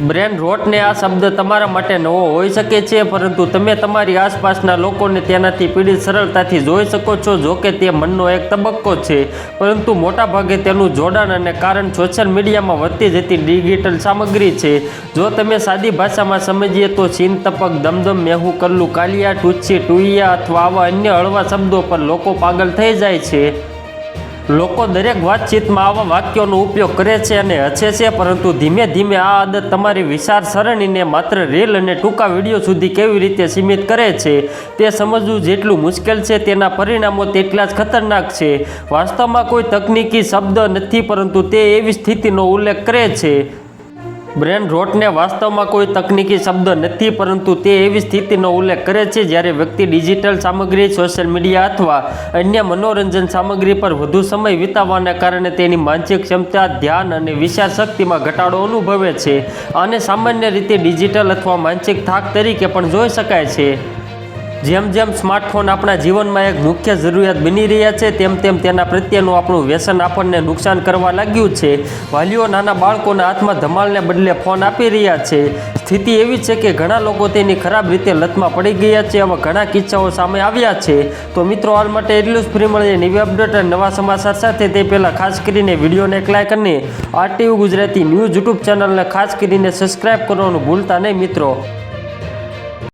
Brain રોટને આ શબ્દ તમારા માટે નવો હોઈ શકે છે, પરંતુ તમે તમારી આસપાસના લોકોને તેનાથી પીડિત સરળતાથી જોઈ શકો છો, જો કે તે મનનો એક તબક્કો છે. પરંતુ મોટાભાગે તેનું જોડાણ અને કારણ સોશિયલ મીડિયામાં વધતી જતી ડિજિટલ સામગ્રી છે. જો તમે સાદી ભાષામાં સમજીએ તો ચીન તપક, દમદમ, મેહુ, કલ્લુ, કાલિયા ટુચ્છી ટુઈયા અથવા આવા અન્ય હળવા શબ્દો પર લોકો પાગલ થઈ જાય છે. લોકો દરેક વાતચીતમાં આવા વાક્યોનો ઉપયોગ કરે છે અને હસે છે, પરંતુ ધીમે ધીમે આ આદત તમારી વિચારસરણીને માત્ર રીલ અને ટૂંકા વીડિયો સુધી કેવી રીતે સીમિત કરે છે તે સમજવું જેટલું મુશ્કેલ છે તેના પરિણામો તેટલા જ ખતરનાક છે. વાસ્તવમાં કોઈ તકનીકી શબ્દ નથી, પરંતુ તે એવી સ્થિતિનો ઉલ્લેખ કરે છે બ્રેન રોટને વાસ્તવમાં કોઈ તકનીકી શબ્દ નથી, પરંતુ તે એવી સ્થિતિનો ઉલ્લેખ કરે છે જ્યારે વ્યક્તિ ડિજિટલ સામગ્રી, સોશિયલ મીડિયા અથવા અન્ય મનોરંજન સામગ્રી પર વધુ સમય વિતાવવાના કારણે તેની માનસિક ક્ષમતા, ધ્યાન અને વિચાર શક્તિમાં ઘટાડો અનુભવે છે. આને સામાન્ય રીતે ડિજિટલ અથવા માનસિક થાક તરીકે પણ જોઈ શકાય છે. જેમ જેમ સ્માર્ટફોન આપણા જીવનમાં એક મુખ્ય જરૂરિયાત બની રહ્યા છે, તેમ તેમ તેના પ્રત્યેનું આપણું વ્યસન આપણને નુકસાન કરવા લાગ્યું છે. વાલીઓ નાના બાળકોના હાથમાં ધમાલને બદલે ફોન આપી રહ્યા છે. સ્થિતિ એવી છે કે ઘણા લોકો તેની ખરાબ રીતે લતમાં પડી ગયા છે એવા ઘણા કિસ્સાઓ સામે આવ્યા છે. તો મિત્રો હાલ માટે એટલું જ. ફ્રી મળીએ નવી અપડેટ અને નવા સમાચાર સાથે. તે પહેલાં ખાસ કરીને વિડીયોને એક લાઈક અને આરટીવી ગુજરાતી ન્યૂઝ યુટ્યુબ ચેનલને ખાસ કરીને સબસ્ક્રાઇબ કરવાનું ભૂલતા નહીં મિત્રો.